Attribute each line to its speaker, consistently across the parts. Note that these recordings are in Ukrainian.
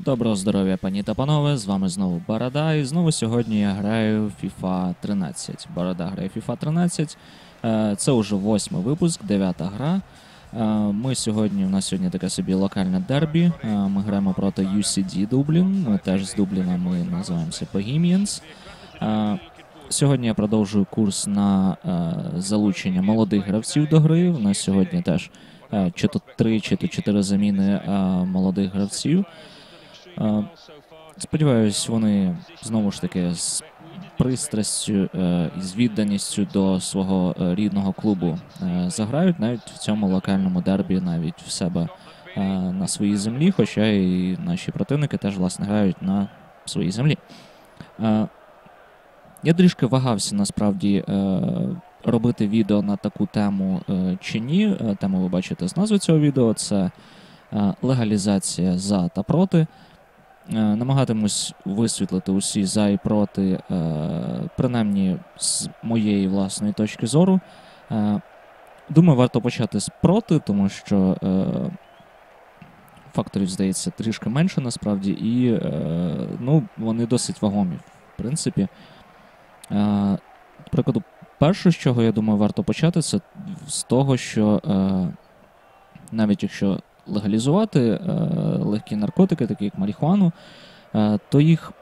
Speaker 1: Доброго здоров'я, пані та панове. З вами знову Борода. І знову сьогодні я граю FIFA 13. Борода грає FIFA 13. Е, Це вже восьмий випуск, дев'ята гра. Е, Ми сьогодні, у нас сьогодні таке собі локальне дербі. Е, Ми граємо проти UCD Дублін. Ми теж з Дубліна ми називаємося Bohemians. Сьогодні я продовжую курс на залучення молодих гравців до гри. У нас сьогодні теж чи то три, чи то чотири заміни молодих гравців. Сподіваюсь, вони знову ж таки з пристрастю е, і з відданістю до свого е, рідного клубу е, заграють навіть в цьому локальному дербі, навіть в себе на своїй землі, хоча і наші противники теж власне грають на своїй землі. Я трішки вагався насправді робити відео на таку тему чи ні. Тему ви бачите з назви цього відео. Це легалізація за та проти. Е, Намагатимусь висвітлити усі за і проти, е, принаймні з моєї власної точки зору. Е, Думаю, варто почати з проти, тому що факторів, здається, трішки менше насправді, і ну, вони досить вагомі, в принципі. До прикладу, перше, з чого я думаю, варто почати, це з того, що навіть якщо легалізувати е, легкі наркотики, такі як марихуану, е, то їх,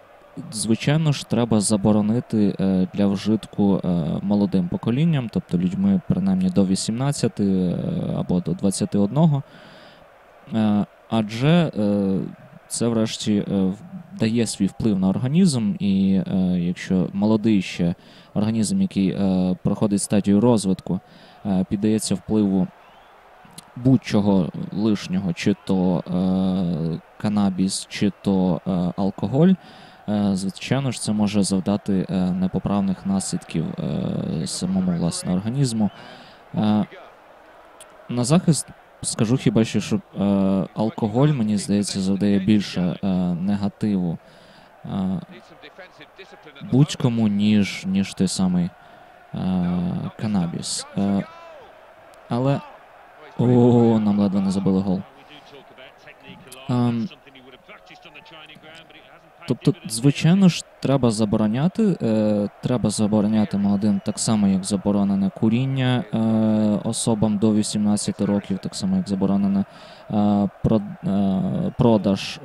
Speaker 1: звичайно ж, треба заборонити е, для вжитку молодим поколінням, тобто людьми принаймні до 18 е, або до 21. Е, адже це, врешті, дає свій вплив на організм, і якщо молодий ще організм, який проходить стадію розвитку, піддається впливу будь-чого лишнього, чи то е, канабіс, чи то е, алкоголь, е, звичайно ж, це може завдати е, непоправних наслідків е, самому власне організму. Е, на захист скажу хіба що, що алкоголь, мені здається, завдає більше негативу будь-кому, ніж, ніж той самий канабіс. Але о, нам ледве не забили гол. Ем, Тобто, звичайно ж, треба забороняти. Е, треба забороняти молодим так само, як заборонене куріння е, особам до 18 років, так само як заборонене е, про, е, продаж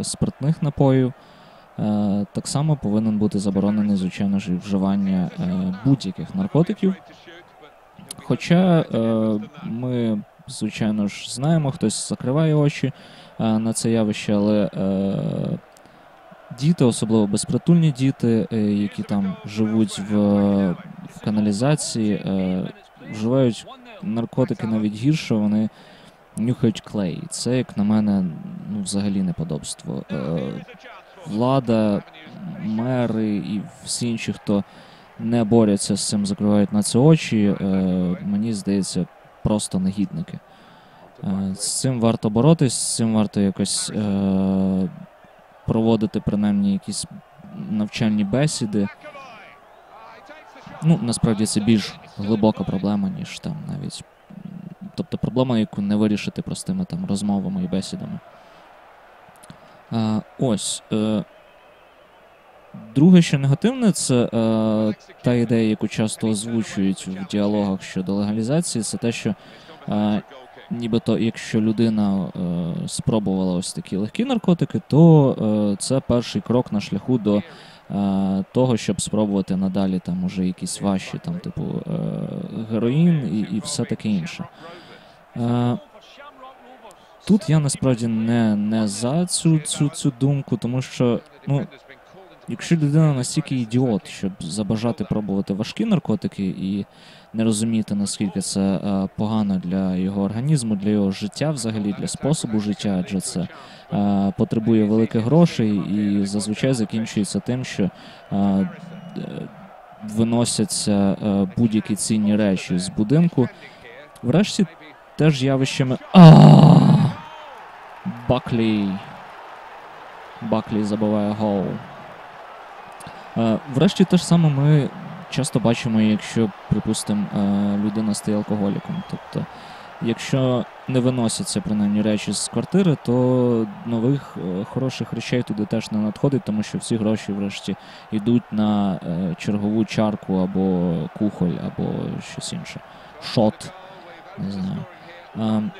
Speaker 1: е, спиртних напоїв. Е, так само повинен бути заборонений, звичайно ж, і вживання е, будь-яких наркотиків. Хоча е, ми, звичайно ж, знаємо, хтось закриває очі е, на це явище, але е, діти, особливо безпритульні діти, е, які там живуть в, в каналізації, вживають наркотики навіть гірше, вони нюхають клей. Це, як на мене, ну, взагалі неподобство. Влада, мери і всі інші, хто не борються з цим, закривають на це очі, мені здається, просто негідники. Е, з цим варто боротись, з цим варто якось е, проводити принаймні якісь навчальні бесіди. Ну, насправді це більш глибока проблема, ніж там навіть. Тобто проблема, яку не вирішити простими там розмовами і бесідами. А, ось. Е, друге, що негативне, це е, та ідея, яку часто озвучують в діалогах щодо легалізації, це те, що е, нібито, якщо людина е, спробувала ось такі легкі наркотики, то е, це перший крок на шляху до е, того, щоб спробувати надалі там уже якісь важчі, там, типу, е, героїн і, і все таке інше. Тут я насправді не, не за цю, цю, цю думку, тому що ну, якщо людина настільки ідіот, щоб забажати пробувати важкі наркотики і не розуміти, наскільки це е, погано для його організму, для його життя, взагалі для способу життя, адже це е, потребує великих грошей і зазвичай закінчується тим, що е, виносяться будь-які цінні речі з будинку. Врешті теж явищами. Баклі. Баклі забиває гол. Врешті те ж саме ми часто бачимо, якщо, припустимо, людина стає алкоголіком. Тобто якщо не виносяться принаймні речі з квартири, то нових е, хороших речей туди теж не надходить, тому що всі гроші врешті йдуть на е, чергову чарку або кухоль, або щось інше. Шот. Не знаю.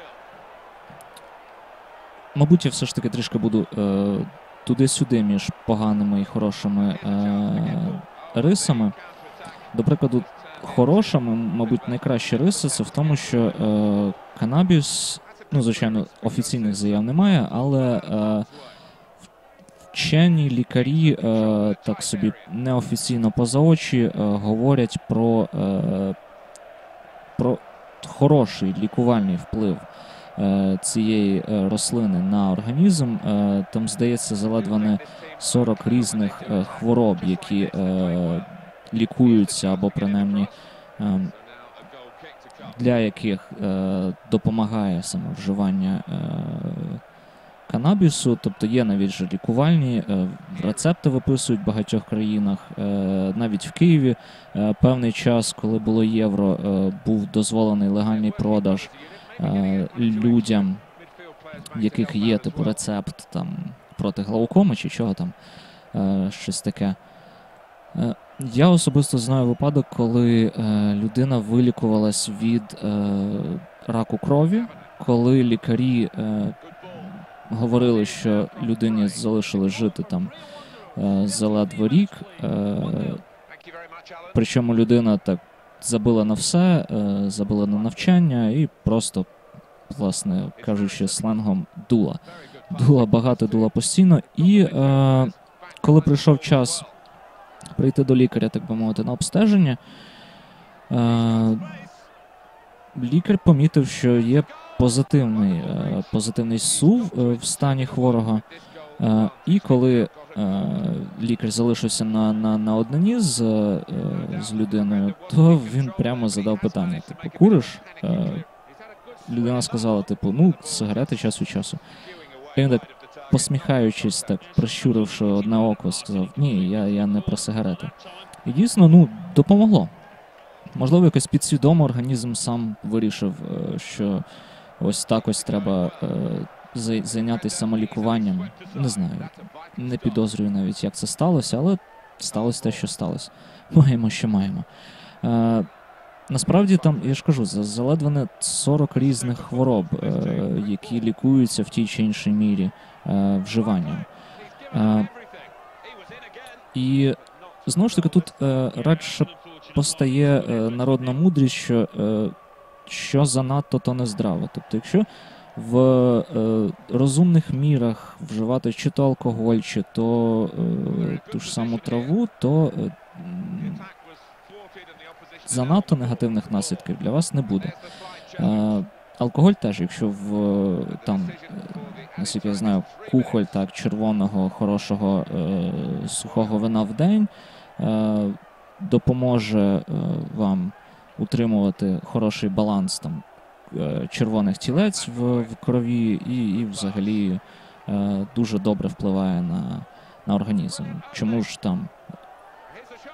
Speaker 1: Мабуть, я все ж таки трішки буду е, туди-сюди між поганими і хорошими е, рисами. До прикладу, хороша, м- мабуть, найкраща риса це в тому, що е, канабіс, ну, звичайно, офіційних заяв немає, але е, вчені лікарі е, так собі неофіційно поза очі е, говорять про, е, про хороший лікувальний вплив цієї е, рослини на організм. Е, там, здається, заледве не 40 різних е, хвороб, які е, лікуються або принаймні ем, для яких е, допомагає саме вживання е, канабісу. Тобто є навіть же лікувальні, е, рецепти виписують в багатьох країнах. Е, навіть в Києві е, певний час, коли було євро, е, був дозволений легальний продаж е, людям, в яких є типу рецепт там проти глаукоми чи чого там, е, щось таке. Е, Я особисто знаю випадок, коли е, людина вилікувалась від е, раку крові, коли лікарі е, говорили, що людині залишили жити там е, заледве рік. Е, причому людина так забила на все, е, забила на навчання і просто, власне кажучи, сленгом дула. Дула багато, дула постійно. І е, коли прийшов час прийти до лікаря, так би мовити, на обстеження, е, лікар помітив, що є позитивний, е, позитивний сув е, в стані хворого. Е, і коли е, лікар залишився на, на, на однині з, е, з людиною, то він прямо задав питання: типу, куриш? Людина сказала, типу, ну, сигарети час від часу. Він так, посміхаючись, так прищуривши одне око, сказав: Ні, я, я не про сигарети. І дійсно, ну, допомогло. Можливо, якось підсвідомо організм сам вирішив, що ось так ось треба зайнятися самолікуванням. Не знаю, не підозрюю навіть, як це сталося, але сталося те, що сталося. Маємо, що маємо. Е, Насправді там, я ж кажу, за- заледве не 40 різних хвороб, е, які лікуються в тій чи іншій мірі е, вживанням. Е, і знову ж таки, тут е, радше постає е, народна мудрість, що е, що занадто, то не здраво. Тобто, якщо в е, розумних мірах вживати чи то алкоголь, чи то е, ту ж саму траву, то е, занадто негативних наслідків для вас не буде. Е, алкоголь теж, якщо в там, е, наскільки я знаю, кухоль так, червоного, хорошого е, сухого вина в день е, допоможе е, вам утримувати хороший баланс там, е, червоних тілець в, в крові, і, і взагалі е, дуже добре впливає на, на організм. Чому ж там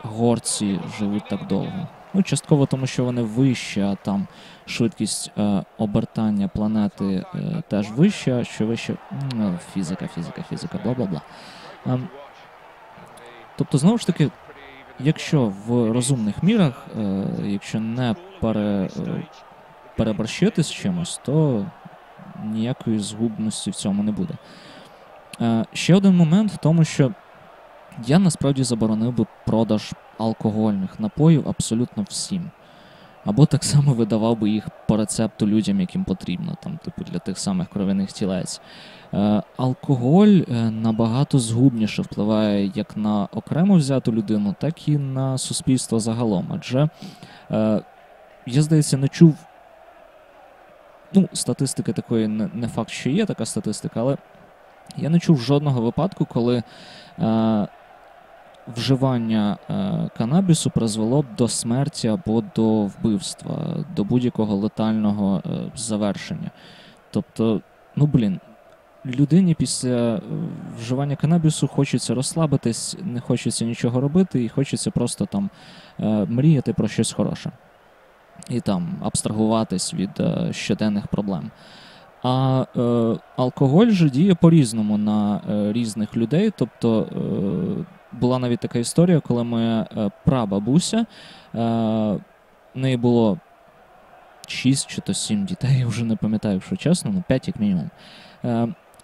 Speaker 1: горці живуть так довго? Ну, частково тому, що вони вищі, а там швидкість е, обертання планети е, теж вища, що вище. м, Фізика, фізика, фізика, бла бла бла. Ем, тобто, знову ж таки, якщо в розумних мірах, е, якщо не пере, е, переборщити з чимось, то ніякої згубності в цьому не буде. Е, ще один момент в тому, що я насправді заборонив би продаж алкогольних напоїв абсолютно всім. Або так само видавав би їх по рецепту людям, яким потрібно, там, типу, для тих самих кровяних тілець. Е, алкоголь е, набагато згубніше впливає як на окремо взяту людину, так і на суспільство загалом. Адже е, я, здається, не чув. Ну, статистики такої не, факт, що є така статистика, але я не чув жодного випадку, коли е, вживання е, канабісу призвело б до смерті або до вбивства, до будь-якого летального е, завершення. Тобто, ну блін, людині після е, вживання канабісу хочеться розслабитись, не хочеться нічого робити, і хочеться просто там е, мріяти про щось хороше. І там абстрагуватись від е, щоденних проблем. А е, алкоголь же діє по-різному на е, різних людей. Тобто е, була навіть така історія, коли моя е, прабабуся, е, в неї було 6 чи то 7 дітей, я вже не пам'ятаю, якщо чесно, ну 5 як мінімум.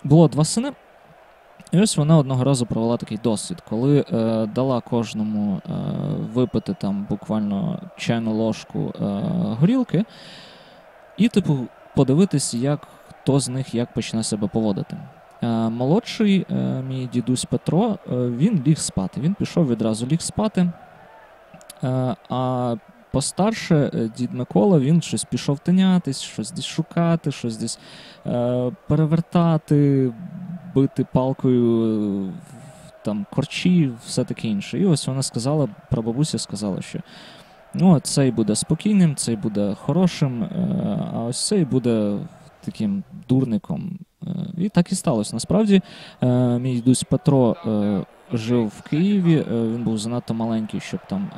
Speaker 1: Було два сини. І ось вона одного разу провела такий досвід, коли е, дала кожному е, випити там буквально чайну ложку е, горілки, і, типу, подивитись, як хто з них як почне себе поводити. Е, молодший е, мій дідусь Петро, е, він ліг спати. Він пішов відразу ліг спати. А постарше дід Микола він щось пішов тинятись, щось десь шукати, щось десь перевертати, бити палкою е, там корчі, все таке інше. І ось вона сказала, прабабуся сказала, що ну, цей буде спокійним, цей буде хорошим, е, а ось цей буде таким дурником. Е, І так і сталося. Насправді, мій дідусь Петро жив в Києві, він був занадто маленький, щоб там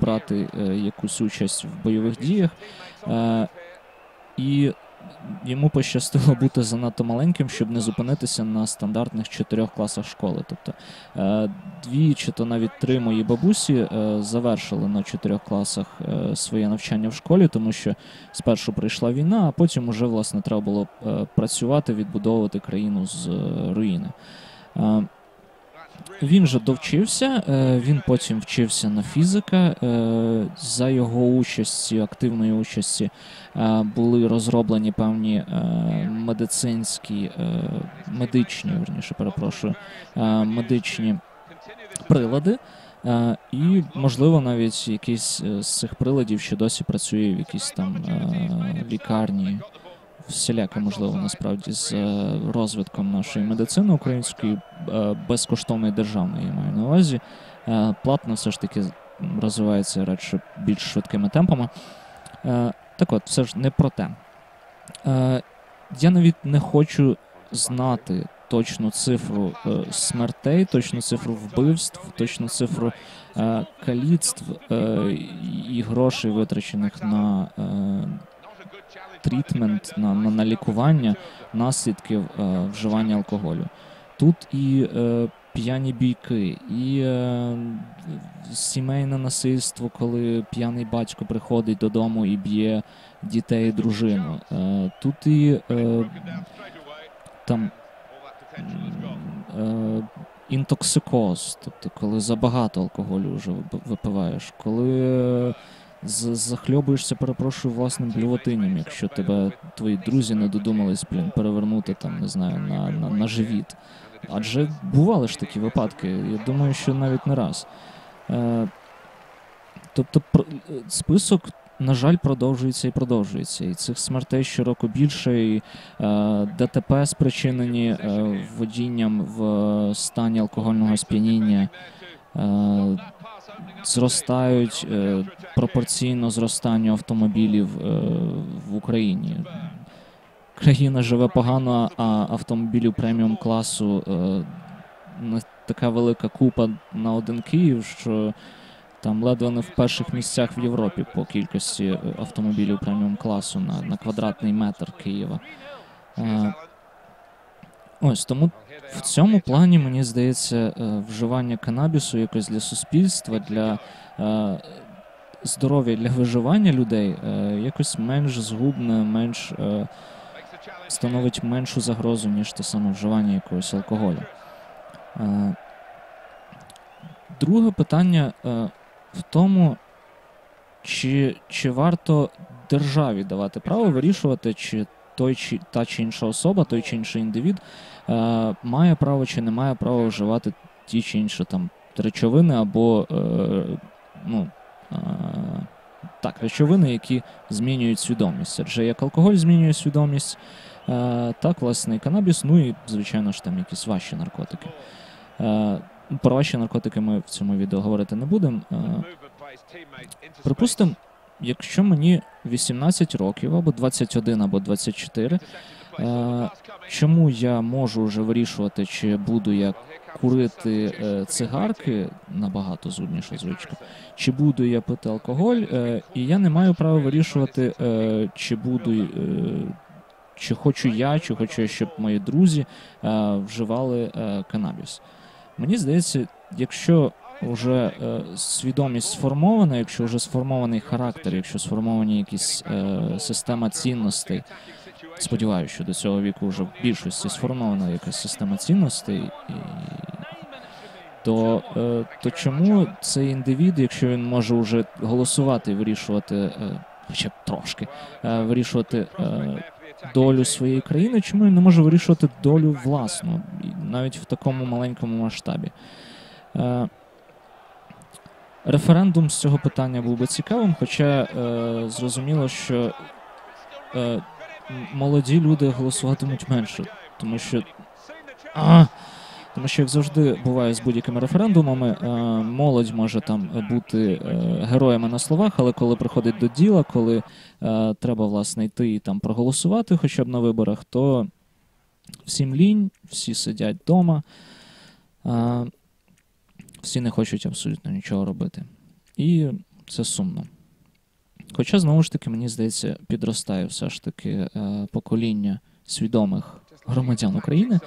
Speaker 1: брати якусь участь в бойових діях. І йому пощастило бути занадто маленьким, щоб не зупинитися на стандартних чотирьох класах школи. Тобто е, дві чи то навіть три мої бабусі е, завершили на чотирьох класах е, своє навчання в школі, тому що спершу прийшла війна, а потім уже власне треба було працювати, відбудовувати країну з руїни. Він же довчився, е, він потім вчився на фізика. е, За його участі, активної участі, е, були розроблені певні медицинські, медичні, верніше, перепрошую, медичні прилади. І, можливо, навіть якийсь з цих приладів ще досі працює в якійсь там лікарні. Всіляке можливо насправді з е, розвитком нашої медицини української е, безкоштовної державної маю на увазі. Е, Платно все ж таки розвивається радше більш швидкими темпами. Так от, все ж не про те. Я навіть не хочу знати точну цифру смертей, точну цифру вбивств, точну цифру каліцтв і грошей, витрачених на трітмент, на, на, на лікування наслідків е, вживання алкоголю. Тут і е, п'яні бійки, і е, сімейне насильство, коли п'яний батько приходить додому і б'є дітей і дружину. Е, тут і е, там е, інтоксикоз, тобто коли забагато алкоголю вже випиваєш, коли захльобуєшся, перепрошую, власним блювотинням, якщо тебе твої друзі не додумались, блін, перевернути там, не знаю, на, на, на живіт. Адже бували ж такі випадки, я думаю, що навіть не раз. Е, тобто, е, список, на жаль, продовжується і продовжується. І цих смертей щороку більше, і е, ДТП спричинені е, водінням в стані алкогольного сп'яніння. Е, зростають е, пропорційно зростанню автомобілів е, в Україні. Країна живе погано, а автомобілів преміум класу е, не така велика купа на один Київ, що там ледве не в перших місцях в Європі по кількості автомобілів преміум класу на, на квадратний метр Києва. Ось тому в цьому плані мені здається, е, вживання канабісу якось для суспільства, для е, здоров'я, для виживання людей е, якось менш згубне, менш становить меншу загрозу, ніж те саме вживання якогось алкоголю. Друге питання в тому, чи, чи варто державі давати право вирішувати, чи той чи та чи інша особа, той чи інший індивід е, має право чи не має права вживати ті чи інші там речовини або е, ну, е, так, речовини, які змінюють свідомість. Адже як алкоголь змінює свідомість, е, так, власне, і канабіс, ну і, звичайно ж, там якісь важчі наркотики. Е, про важчі наркотики ми в цьому відео говорити не будемо. Е, Припустимо, якщо мені 18 років, або 21, або 24, Е, чому я можу вже вирішувати, чи буду я курити е, цигарки набагато зудніша звичка, чи буду я пити алкоголь, е, і я не маю права вирішувати, е, чи буду. Чи хочу я, чи хочу щоб мої друзі е, вживали е, канабіс. Мені здається, якщо вже е, свідомість сформована, якщо вже сформований характер, якщо сформовані якісь е, система цінностей, сподіваюся, що до цього віку вже в більшості сформована якась система цінностей, і, то, е, то чому цей індивід, якщо він може вже голосувати вирішувати, е, хоча б трошки, е, вирішувати е, долю своєї країни, чому він не може вирішувати долю власну, навіть в такому маленькому масштабі? Е, Референдум з цього питання був би цікавим, хоча е, зрозуміло, що е, молоді люди голосуватимуть менше, тому що а, тому що, як завжди буває з будь-якими референдумами, е, молодь може там бути е, героями на словах, але коли приходить до діла, коли е, треба власне йти і там проголосувати, хоча б на виборах, то всім лінь, всі сидять вдома, е, всі не хочуть абсолютно нічого робити. І це сумно. Хоча, знову ж таки, мені здається, підростає все ж таки е, покоління свідомих громадян України,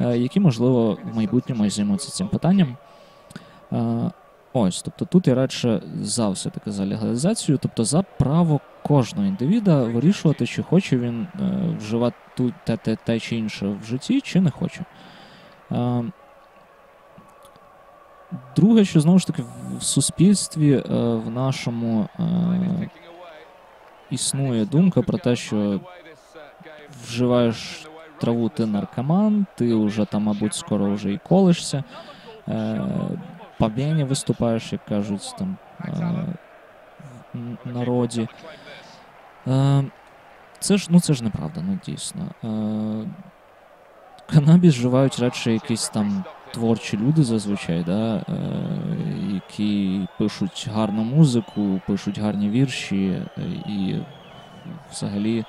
Speaker 1: е, які, можливо, в майбутньому займуться цим питанням. Е, Ось, тобто тут я радше за все таки за легалізацію, тобто за право кожного індивіда вирішувати, чи хоче він вживати те, те, те чи інше в житті, чи не хоче. Друге, що знову ж таки в- суспільстві, е, в нашому е, існує думка про те, що вживаєш траву, ти наркоман, ти вже там, мабуть, скоро вже і колишся. Е, по виступаєш, як кажуть там в народі. Це ж, ну, це ж неправда, ну дійсно. Канабіс вживають радше якісь там творчі люди зазвичай, да, е, які пишуть гарну музику, пишуть гарні вірші е, і взагалі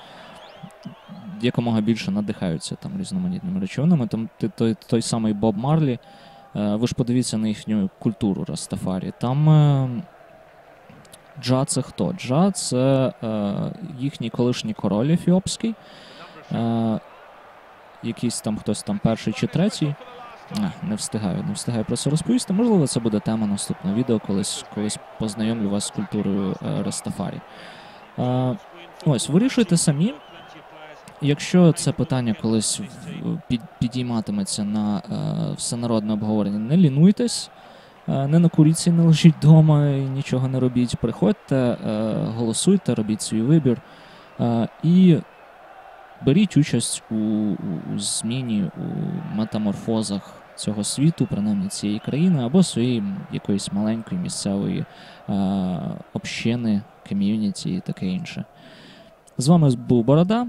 Speaker 1: якомога більше надихаються там різноманітними речовинами. Там той, той самий Боб Марлі, е, ви ж подивіться на їхню культуру Растафарі. Там Джа це хто? Джа це їхній колишній король ефіопський. Якийсь там хтось там перший чи третій. Не встигаю, не встигаю про це розповісти. Можливо, це буде тема наступного відео, колись, колись познайомлю вас з культурою е, Растафарі. Е, ось, вирішуйте самі. Якщо це питання колись під, підійматиметься на е, всенародне обговорення, не лінуйтесь, е, не накуріться, не лежіть вдома і нічого не робіть. Приходьте, е, голосуйте, робіть свій вибір е, і беріть участь у, у, зміні, у метаморфозах цього світу, принаймні цієї країни, або своєї якоїсь маленької місцевої е, общини, ком'юніті і таке інше. З вами був Борода.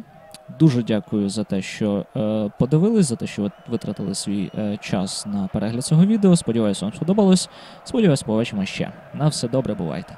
Speaker 1: Дуже дякую за те, що е, подивились, за те, що ви витратили свій е, час на перегляд цього відео. Сподіваюся, вам сподобалось. Сподіваюсь, побачимо ще. На все добре, бувайте.